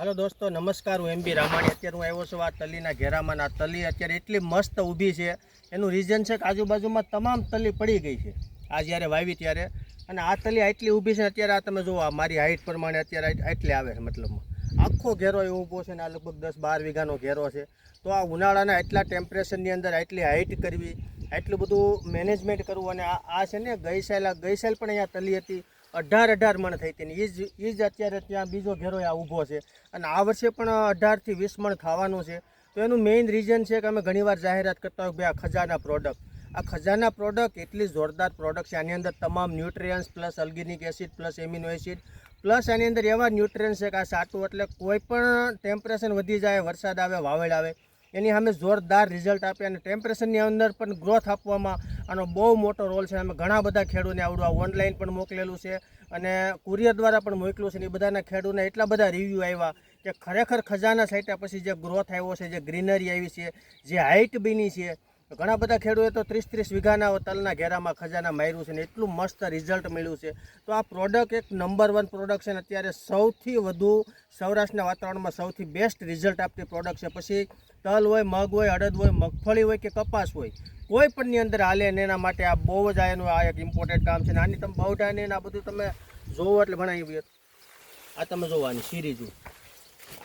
હાલો દોસ્તો, નમસ્કાર, હું એમ બી રામાણી. અત્યારે હું આવ્યો છું આ તલીના ઘેરામાં. આ તલી અત્યારે એટલી મસ્ત ઊભી છે. એનું રીઝન છે કે આજુબાજુમાં તમામ તલી પડી ગઈ છે. આ જ્યારે વાવી ત્યારે. અને આ તલી આટલી ઊભી છે અત્યારે આ તમે જુઓ, આ મારી હાઇટ પ્રમાણે અત્યારે આટ- આટલી આવે છે મતલબમાં આખો ઘેરો એ ઊભો છે ને આ લગભગ દસ બાર વીઘાનો ઘેરો છે. તો આ ઉનાળાના એટલા ટેમ્પરેચરની અંદર આટલી હાઇટ કરવી, આટલું બધું મેનેજમેન્ટ કરવું અને આ છે ને ગઈ સાલ ગઈ સાલ પણ અહીંયા તલી હતી. અઢાર અઢાર મણ થઈ હતી એ જ એ જ અત્યારે ત્યાં બીજો ઘેરો આ ઊભો છે. અને આ વર્ષે પણ અઢારથી વીસ મણ થવાનું છે. તો એનું મેઇન રીઝન છે કે અમે ઘણીવાર જાહેરાત કરતા હોય ભાઈ આ ખજાના પ્રોડક્ટ આ ખજાના પ્રોડક્ટ એટલી જોરદાર પ્રોડક્ટ છે. આની અંદર તમામ nutrients plus alginic acid plus amino acid plus આની અંદર એવા ન્યુટ્રિયન્સ છે કે આ સાટું એટલે કોઈ પણ ટેમ્પરેચર વધી જાય, વરસાદ આવે વાવેળ આવે, એની સામે જોરદાર રિઝલ્ટ આપે અને ટેમ્પરેચરની અંદર પણ ગ્રોથ આપવામાં આનો બહુ મોટો રોલ છે. અમે ઘણા બધા ખેડૂતને આવડું આ ઓનલાઈન પણ મોકલેલું છે અને કુરિયર દ્વારા પણ મોકલું છે એ બધાના ખેડૂતને એટલા બધા રિવ્યૂ આવ્યા કે ખરેખર ખજાના સાઈટા પછી જે ગ્રોથ આવ્યો છે, જે ગ્રીનરી આવી છે, જે હાઇટ બની છે ઘણા બધા ખેડૂતો તો ત્રીસ ત્રીસ વીઘાના તલના ઘેરામાં ખજાના માર્યું છે ને એટલું મસ્ત રિઝલ્ટ મળ્યું છે. તો આ પ્રોડક્ટ એક નંબર વન પ્રોડક્ટ છે ને અત્યારે સૌથી વધુ સૌરાષ્ટ્રના વાતાવરણમાં સૌથી બેસ્ટ રિઝલ્ટ આપતી પ્રોડક્ટ છે. પછી તલ હોય, મગ હોય, અડદ હોય, મગફળી હોય કે કપાસ હોય, કોઈ પણની અંદર હાલે ને એના માટે આ બહુ જ આ એનું આ એક ઇમ્પોર્ટન્ટ કામ છે. ને આની તમે બાવટા ને આ બધું તમે જોવો એટલે ભણાવી આ તમે જોવાની સિરીઝ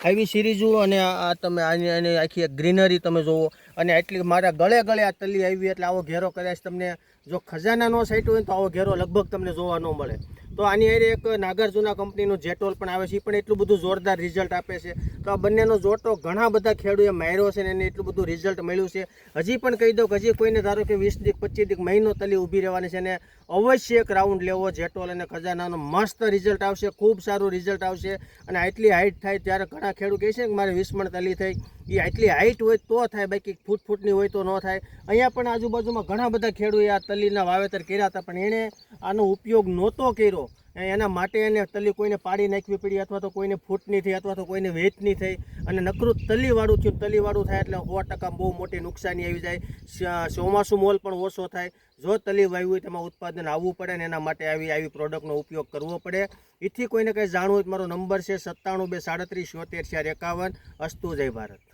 આવી સિરીઝો અને આ તમે આની આની આખી ગ્રીનરી તમે જુઓ. અને એટલી મારા ગળે ગળે આ તલી આવી એટલે આવો ઘેરો કદાચ તમને જો ખજાના નો સાઈટ હોય તો આવો ઘેરો લગભગ તમને જોવા ન મળે. તો આની અરે એક નાગાર્જુના કંપનીનું જેટોલ પણ આવે છે એ પણ એટલું બધું જોરદાર રિઝલ્ટ આપે છે. તો આ બંનેનો જોટો ઘણા બધા ખેડૂએ માર્યો છે ને એને એટલું બધું રિઝલ્ટ મળ્યું છે. હજી પણ કહી દઉં કે હજી કોઈને ધારો કે વીસ દીક, પચીસ દીક મહિનો તલી ઊભી રહેવાની છે અને અવશ્ય એક રાઉન્ડ લેવો, જેટોલ અને ખજાનાનો મસ્ત રિઝલ્ટ આવશે, ખૂબ સારું રિઝલ્ટ આવશે. અને આટલી હાઇટ થાય ત્યારે ઘણા ખેડૂત કહે છે કે મારે વીસ તલી થઈ. એ આટલી હાઇટ હોય તો થાય, બાકી ફૂટ ફૂટની હોય તો ન થાય. અહીંયા પણ આજુબાજુમાં ઘણા બધા ખેડૂએ આ તલીના વાવેતર કર્યા હતા, પણ એણે આનો ઉપયોગ નહોતો કર્યો. એના માટે એને તલી કોઈને પાડી નાખવી પડી અથવા તો કોઈને ફૂટની થઈ અથવા તો કોઈને વેચની થઈ. અને નકરું તલીવાળું થયું, તલીવાળું થાય એટલે સો ટકા બહુ મોટી નુકસાની આવી જાય. ચોમાસું મોલ પણ ઓછો થાય. જો તલી વાવ્યું હોય તેમાં ઉત્પાદન આવવું પડે ને એના માટે આવી આવી પ્રોડક્ટનો ઉપયોગ કરવો પડે. એથી કોઈને કંઈ જાણવું હોય મારો નંબર છે સત્તાણું બે સાડત્રીસ, છોતેર, ચાર એકાવન. અસ્તુ જય ભારત.